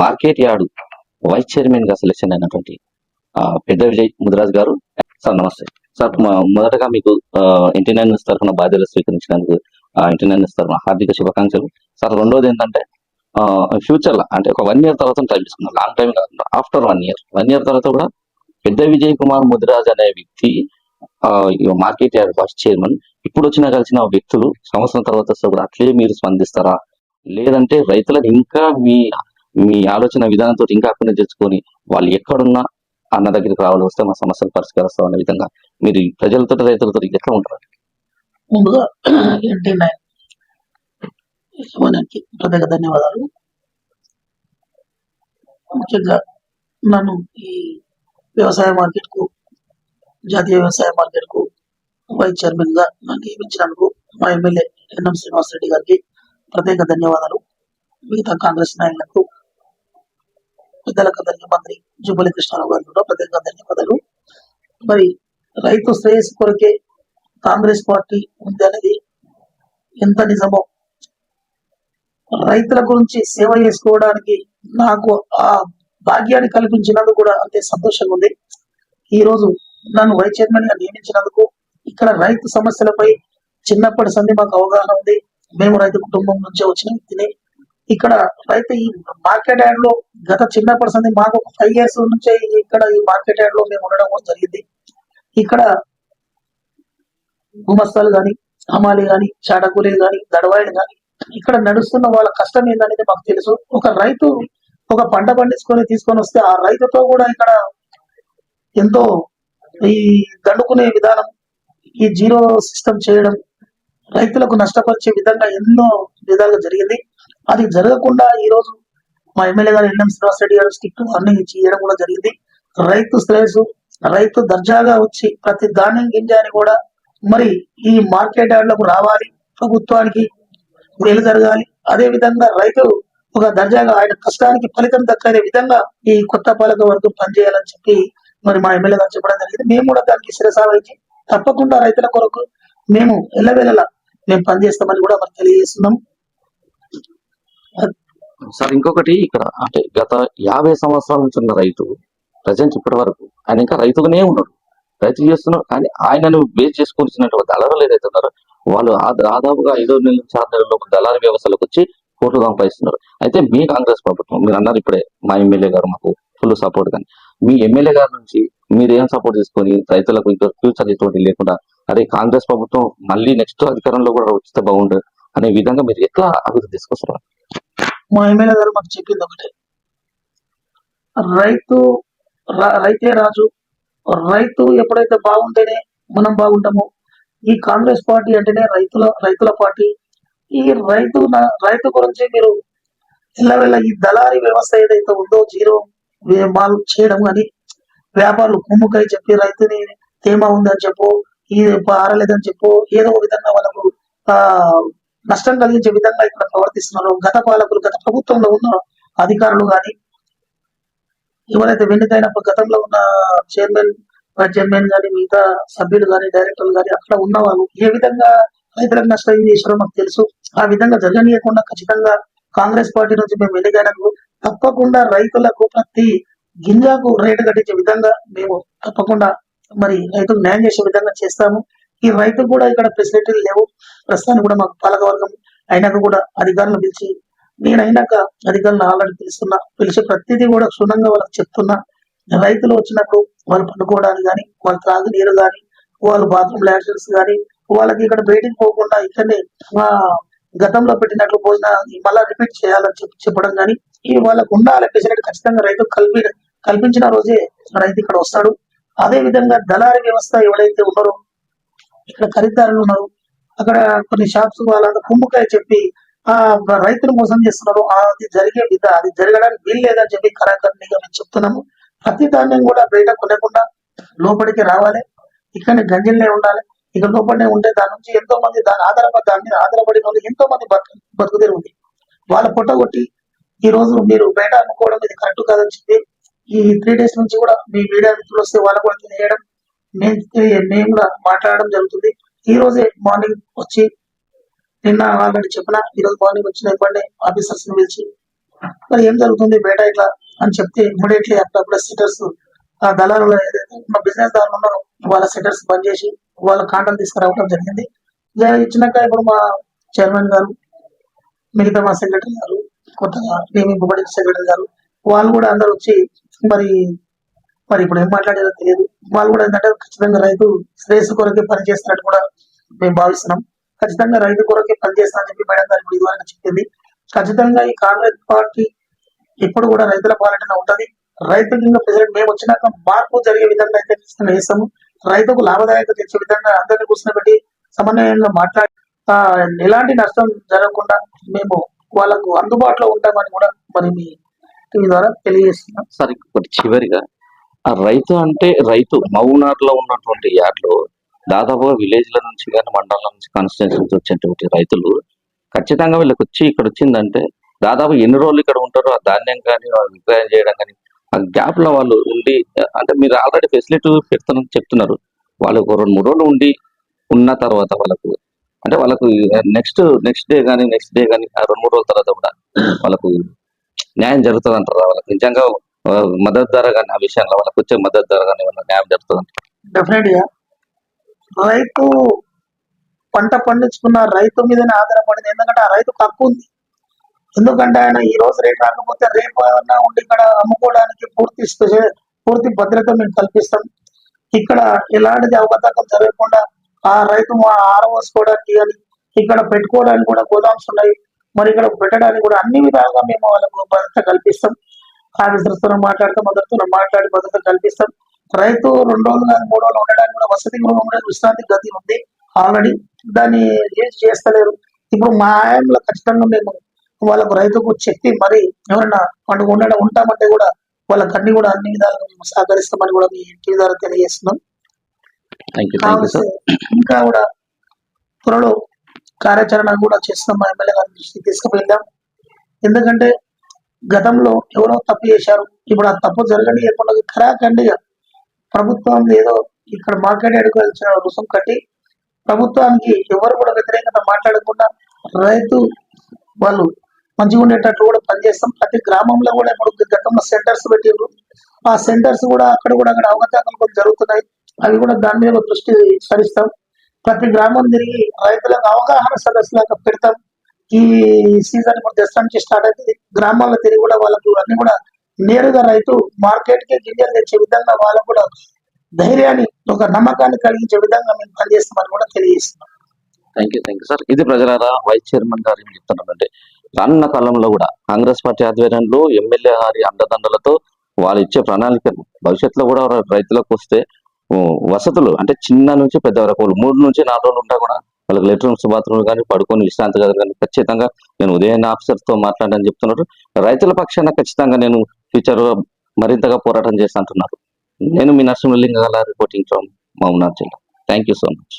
Market yard vice చైర్మన్గా selection అయినటువంటి పెద్ద విజయ్ ముదిరాజ్ గారు. సార్ నమస్తే. సార్ మొదటగా మీకు ఇంటి న్యూస్ తరఫున బాధ్యతలు స్వీకరించడానికి ఇంటి న్యూస్ తరఫున హార్దిక శుభాకాంక్షలు. సార్ రెండోది ఏంటంటే ఫ్యూచర్లో అంటే ఒక వన్ ఇయర్ తర్వాత టైం తీసుకున్నాం లాంగ్ టైం కాకుండా after one year. One year తర్వాత కూడా పెద్ద విజయ్ కుమార్ ముదిరాజ్ అనే వ్యక్తి మార్కెట్ యార్డ్ వైస్ చైర్మన్ ఇప్పుడు వచ్చిన కలిసిన వ్యక్తులు సంవత్సరం తర్వాత వస్తే కూడా అట్లే మీరు స్పందిస్తారా? లేదంటే రైతులను ఇంకా మీ మీ ఆలోచన విధానంతో ఇంకా అక్కడనే తెచ్చుకొని వాళ్ళు ఎక్కడున్నా అన్న దగ్గరికి రావాలి వస్తే మా సమస్యలు పరిష్కరిస్తాం అనే విధంగా మీరు ప్రజలతో రైతులతో ఎట్లా ఉంటారు? ముందుగా ఎన్టీ యజమానికి ప్రత్యేక ధన్యవాదాలు. ముఖ్యంగా నన్ను ఈ వ్యవసాయ మార్కెట్కు జాతీయ వ్యవసాయ మార్కెట్కు వైస్ చైర్మన్గా నన్ను నియమించినందుకు మా ఎమ్మెల్యే ఎన్ఎం శ్రీనివాస్ రెడ్డి గారికి ప్రత్యేక ధన్యవాదాలు. మిగతా కాంగ్రెస్ నాయకులకు పెద్దలకు అందరికీ మంత్రి జుబ్బలి కృష్ణారావు గారు కూడా ప్రత్యేక ధన్యవాదాలు. మరి రైతు శ్రేయస్సు కొరకే కాంగ్రెస్ పార్టీ ఉంది అనేది ఎంత నిజమో. రైతుల గురించి సేవ చేసుకోవడానికి నాకు ఆ భాగ్యాన్ని కల్పించినందుకు కూడా అంతే సంతోషంగా ఉంది. ఈ రోజు నన్ను వైస్ చైర్మన్గా నియమించినందుకు ఇక్కడ రైతు సమస్యలపై చిన్నప్పటి సంది మాకు అవగాహన ఉంది. మేము రైతు కుటుంబం నుంచే వచ్చిన వ్యక్తిని ఇక్కడ రైతు ఈ మార్కెట్ యార్డ్లో గత చిన్నప్పటి సంది మాకు ఒక ఫైవ్ ఇయర్స్ నుంచే ఇక్కడ ఈ మార్కెట్ యార్డ్లో మేము ఉండడం కూడా జరిగింది. ఇక్కడ గుమస్తాలు కానీ హమాలి కానీ చాటకూలీలు కానీ దడవాయిలు కానీ ఇక్కడ నడుస్తున్న వాళ్ళ కష్టం ఏందనేది మాకు తెలుసు. ఒక రైతు ఒక పంట పండించుకొని తీసుకొని వస్తే ఆ రైతుతో కూడా ఇక్కడ ఎంతో ఈ దండుకునే విధానం ఈ జీరో సిస్టమ్ చేయడం రైతులకు నష్టపరిచే విధంగా ఎన్నో విధాలుగా జరిగింది. అది జరగకుండా ఈ రోజు మా ఎమ్మెల్యే గారు ఎన్ఎం శ్రీనివాస్ రెడ్డి గారు స్టిక్ వార్నింగ్ ఇచ్చి ఇవ్వడం కూడా జరిగింది. రైతు శ్రేయస్సు రైతు దర్జాగా వచ్చి ప్రతి ధాన్యం గింజ అని కూడా మరి ఈ మార్కెట్ యార్డ్లకు రావాలి ప్రభుత్వానికి మేలు జరగాలి. అదే విధంగా రైతు ఒక దర్జాగా ఆయన కష్టానికి ఫలితం దక్కనే విధంగా ఈ కొత్త పాలక వర్గం పనిచేయాలని చెప్పి మరి మా ఎమ్మెల్యే గారు చెప్పడం జరిగింది. మేము కూడా దానికి శిరసావహించి తప్పకుండా రైతుల కొరకు మేము ఎల్లవేళలా మేము పనిచేస్తామని కూడా మరి తెలియజేస్తున్నాం. సార్ ఇంకొకటి ఇక్కడ అంటే గత యాభై సంవత్సరాల నుంచి ఉన్న రైతు ప్రజెంట్ ఇప్పటి వరకు ఆయన ఇంకా రైతుగానే ఉన్నాడు. రైతు చేస్తున్నారు కానీ ఆయనను బేస్ చేసుకొని వచ్చినటువంటి దళారులు ఏదైతే ఉన్నారో వాళ్ళు ఆ- దాదాపుగా ఐదు నెలల నుంచి ఆరు నెలల లోపు దళారీ వ్యవస్థలకు వచ్చి కోట్లు సంపాదిస్తున్నారు. అయితే మీ కాంగ్రెస్ ప్రభుత్వం మీరు అన్నారు ఇప్పుడే మా ఎమ్మెల్యే గారు మాకు ఫుల్ సపోర్ట్ కానీ మీ ఎమ్మెల్యే గారి నుంచి మీరు ఏం సపోర్ట్ తీసుకొని రైతులకు ఇంకా ఫ్యూచర్ ఎటువంటి లేకుండా అదే కాంగ్రెస్ ప్రభుత్వం మళ్ళీ నెక్స్ట్ అధికారంలో కూడా వస్తే బాగుండు అనే విధంగా మీరు ఎట్లా అభివృద్ధి తీసుకొస్తారు మా ఎమ్మెల్యే గారు మాకు చెప్పింది ఒకటే. రైతు రా- రైతే రాజు రైతు ఎప్పుడైతే బాగుంటేనే మనం బాగుంటామో ఈ కాంగ్రెస్ పార్టీ అంటేనే రైతుల రైతుల పార్టీ. ఈ రైతు రైతు గురించి మీరు ఎల్లవెల్ల ఈ దళారీ వ్యవస్థ ఏదైతే ఉందో జీరో వే- మాల్ చేయడం కానీ వ్యాపారులు కుమ్ముకై చెప్పి రైతుని తేమ ఉందని చెప్పు ఈ ఆరలేదని చెప్పు ఏదో ఒక విధంగా వాళ్ళకు ఆ నష్టం కలిగించే విధంగా ఇక్కడ ప్రవర్తిస్తున్నారు. గత పాలకులు గత ప్రభుత్వంలో ఉన్న అధికారులు కానీ ఎవరైతే వెన్నికైన గతంలో ఉన్న చైర్మన్ వైస్ చైర్మన్ కానీ మిగతా సభ్యులు కానీ డైరెక్టర్లు కానీ అక్కడ ఉన్న వాళ్ళు ఏ విధంగా రైతులకు నష్టం చేశారో మాకు తెలుసు. ఆ విధంగా జరగనీయకుండా ఖచ్చితంగా కాంగ్రెస్ పార్టీ నుంచి మేము వెనుకైనకు తప్పకుండా రైతులకు ప్రతి గింజకు రేటు కట్టించే విధంగా మేము తప్పకుండా మరి రైతుకు న్యాయం చేసే విధంగా చేస్తాము. ఈ రైతుకు కూడా ఇక్కడ ఫెసిలిటీలు లేవు. ప్రస్తుతానికి కూడా మాకు పాలకవర్గం అయినాక కూడా అధికారులను పిలిచి నేను అయినాక అధికారులను ఆల్రెడీ పిలుస్తున్నా. పిలిచి ప్రతిదీ కూడా క్షుణ్ణంగా వాళ్ళకి చెప్తున్నా. రైతులు వచ్చినప్పుడు వాళ్ళు పండుకోవడానికి కానీ వాళ్ళు త్రాగునీరు కానీ వాళ్ళు బాత్రూమ్ లాట్రిన్స్ కానీ వాళ్ళకి ఇక్కడ బయటికి పోకుండా ఇక్కడనే గతంలో పెట్టినట్లు భోజన మళ్ళా రిపీట్ చేయాలని చెప్పి చెప్పడం కానీ ఈ వాళ్ళకు ఉండాలి ఫెసిలిటీ ఖచ్చితంగా రైతు కల్పి కల్పించిన రోజే రైతు ఇక్కడ వస్తాడు. అదే విధంగా దళారీ వ్యవస్థ ఎవరైతే ఉన్నారో ఇక్కడ ఖరీదారులు ఉన్నారు. అక్కడ కొన్ని షాప్స్ వాళ్ళంతా కుంభకాయ చెప్పి ఆ రైతులు మోసం చేస్తున్నారు. అది జరిగే విధ అది జరగడానికి వీలు లేదని చెప్పి కరాఖండిగా మేము చెప్తున్నాము. ప్రతి ధాన్యం కూడా బయట కొనకుండా లోపలికి రావాలి. ఇక్కడ గంజిల్లే ఉండాలి. ఇక లోపలనే ఉంటే దాని నుంచి ఎంతో మంది దాని ఆధారపడి దాని మీద ఆధారపడిన వాళ్ళు ఎంతో మంది బతుకు బతుకుదేరు ఉంది. వాళ్ళ పొట్టగొట్టి ఈ రోజు మీరు బయట అనుకోవడం ఇది కరెక్ట్ కాదని చెప్పి ఈ త్రీ డేస్ నుంచి కూడా మీ మీడియా మిత్రులు వస్తే వాళ్ళు కూడా తెలియడం మేము మేము కూడా మాట్లాడడం జరుగుతుంది. ఈ రోజే మార్నింగ్ వచ్చి నిన్న ఆల్రెడీ చెప్పిన ఈ రోజు మార్నింగ్ వచ్చిన ఇవ్వండి ఆఫీసర్స్ని పిలిచి మరి ఏం జరుగుతుంది బయట ఇట్లా? అని చెప్తే ఇమ్మీడియట్లీ అప్పుడప్పుడు సెటర్స్ ఆ దళారులు ఏదైతే ఉన్న బిజినెస్ దారులు ఉన్నారో వాళ్ళ సెటర్స్ బంద్ చేసి వాళ్ళ కాంటలు తీసుకురావడం జరిగింది. ఇచ్చినాక ఇప్పుడు మా చైర్మన్ గారు మిగతా మా సెక్రటరీ గారు కొత్తగా నియమింపబడిన సెక్రటరీ గారు వాళ్ళు కూడా అందరు వచ్చి మరి మరి ఇప్పుడు ఏం మాట్లాడారో తెలియదు. వాళ్ళు కూడా ఏంటంటే ఖచ్చితంగా రైతు శ్రేయస్సు కొరకే పనిచేస్తున్నట్టు కూడా మేము భావిస్తున్నాం. ఖచ్చితంగా రైతు కొరకే పనిచేస్తానని చెప్పి మేడం గారు ఇప్పుడు ఇదివరకు చెప్పింది. ఖచ్చితంగా ఈ కాంగ్రెస్ పార్టీ ఇప్పుడు కూడా రైతుల పాలన ఉంటది. రైతు కింద ప్రెసిడెంట్ మేము వచ్చినాక మార్పు జరిగే విధంగా అయితే వేస్తాము రైతుకు లాభదాయక తెచ్చే విధంగా అందరినీ కూర్చోబెట్టి సమన్వయంగా మాట్లాడి ఎలాంటి నష్టం జరగకుండా మేము వాళ్ళకు అందుబాటులో ఉంటామని కూడా మరి మీ టీవీ ద్వారా తెలియజేస్తున్నాం. సరే చివరిగా ఆ రైతు అంటే రైతు మౌనాట్లో ఉన్నటువంటి యాడ్లో దాదాపుగా విలేజ్ల నుంచి కానీ మండలం నుంచి కాన్స్టిట్యూన్సీ నుంచి వచ్చేటువంటి రైతులు ఖచ్చితంగా వీళ్ళకి వచ్చి ఇక్కడ వచ్చిందంటే దాదాపు ఎన్ని రోజులు ఇక్కడ ఉంటారో ఆ ధాన్యం కానీ వాళ్ళు విక్రయం చేయడం కానీ ఆ గ్యాప్లో వాళ్ళు ఉండి అంటే మీరు ఆల్రెడీ ఫెసిలిటీ పెడుతున్నారని చెప్తున్నారు. వాళ్ళు ఒక రెండు మూడు రోజులు ఉండి ఉన్న తర్వాత వాళ్ళకు అంటే వాళ్ళకు నెక్స్ట్ నెక్స్ట్ డే కానీ నెక్స్ట్ డే కానీ ఆ రెండు మూడు రోజుల తర్వాత కూడా వాళ్ళకు న్యాయం జరుగుతుంది అంటారు వాళ్ళకి నిజంగా మద్దతు ధర కానీ ఆ విషయంలో వాళ్ళకి వచ్చే మద్దతు ధర కానీ ఏమన్నా న్యాయం జరుగుతుంది డెఫినెట్గా రైతు పంట పండించుకున్న రైతు మీదనే ఆధారపడింది. ఎందుకంటే ఆ రైతు తక్కువ ఉంది. ఎందుకంటే ఆయన ఈ రోజు రేట్ రాకపోతే రేపు ఏమన్నా ఉండి ఇక్కడ అమ్ముకోవడానికి పూర్తి స్పెషల్ పూర్తి భద్రత మేము కల్పిస్తాం. ఇక్కడ ఎలాంటి అవకతవకలు జరగకుండా ఆ రైతు మా ఆరవోసుకోవడానికి కానీ ఇక్కడ పెట్టుకోవడానికి కూడా గోదామ్స్ ఉన్నాయి. మరి ఇక్కడ పెట్టడానికి కూడా అన్ని విధాలుగా మేము వాళ్ళకు భద్రత కల్పిస్తాం. ఆఫీసర్తో మాట్లాడతాం అందరితో మాట్లాడి భద్రత కల్పిస్తాం. రైతు రెండు రోజులు కానీ మూడు రోజులు ఉండడానికి కూడా వసతి గృహం కూడా విశ్రాంతి గది ఉంది ఆల్రెడీ దాన్ని యూజ్ చేస్తలేరు. ఇప్పుడు మా ఆయంలో ఖచ్చితంగా మేము వాళ్ళకు రైతుకు చెప్పి మరి ఎవరైనా పండుగ ఉండడం ఉంటామంటే కూడా వాళ్ళకి అన్ని కూడా అన్ని విధాలుగా మేము సహకరిస్తామని కూడా మీ టీవీ ద్వారా తెలియజేస్తున్నాం. ఇంకా కూడా త్వరలో కార్యాచరణ కూడా చేస్తున్నాం మా ఎమ్మెల్యే గారి దృష్టికి తీసుకువెళ్దాం ఎందుకంటే గతంలో ఎవరో తప్పు చేశారు. ఇప్పుడు ఆ తప్పు జరగని ఎప్పుడు ఖరాఖండిగా ప్రభుత్వం ఏదో ఇక్కడ మార్కెట్ రుసుం కట్టి ప్రభుత్వానికి ఎవరు కూడా వ్యతిరేకత మాట్లాడకుండా రైతు వాళ్ళు మంచిగా ఉండేటట్లు కూడా పనిచేస్తాం. ప్రతి గ్రామంలో కూడా ఇప్పుడు గతంలో సెంటర్స్ పెట్టిండ్రు ఆ సెంటర్స్ కూడా అక్కడ కూడా అక్కడ అవకతవకలు కూడా జరుగుతున్నాయి. అవి కూడా దాని మీద దృష్టి సరిస్తాం. ప్రతి గ్రామం తిరిగి రైతులకు అవగాహన సదస్సులాగా పెడతాం. ఈ సీజన్ ఇప్పుడు దసరా నుంచి స్టార్ట్ అయితే గ్రామాల్లో తిరిగి కూడా వాళ్ళకు అన్ని కూడా నేరుగా రైతు మార్కెట్కి గింజలు తెచ్చే విధంగా వాళ్ళకు కూడా ధైర్యాన్ని ఒక నమ్మకాన్ని కలిగించే విధంగా మేము పనిచేస్తామని కూడా తెలియజేస్తున్నాం. Thank you thank you sir ఇది ప్రజలారా వైస్ చైర్మన్ గారు ఏం చెప్తున్నారంటే రానున్న కాలంలో కూడా కాంగ్రెస్ పార్టీ ఆధ్వర్యంలో ఎమ్మెల్యే గారి అండదండలతో వాళ్ళు ఇచ్చే ప్రణాళికలు భవిష్యత్తులో కూడా రైతులకు వస్తే వసతులు అంటే చిన్న నుంచి పెద్ద వరకు మూడు నుంచి నాలుగు రోజులు ఉంటా కూడా వాళ్ళకి లెటర్ బాత్రూమ్ కానీ పడుకొని విశ్రాంతి గదులు కానీ ఖచ్చితంగా నేను ఉదయం ఆఫీసర్తో మాట్లాడని చెప్తున్నారు. రైతుల పక్షాన ఖచ్చితంగా నేను ఫ్యూచర్ మరింతగా పోరాటం చేస్తా అంటున్నారు. నేను మీ నరసింహలింగ రిపోర్టింగ్ ఫ్రమ్ మహబూబ్నగర్ జిల్లా థ్యాంక్ యూ సో మచ్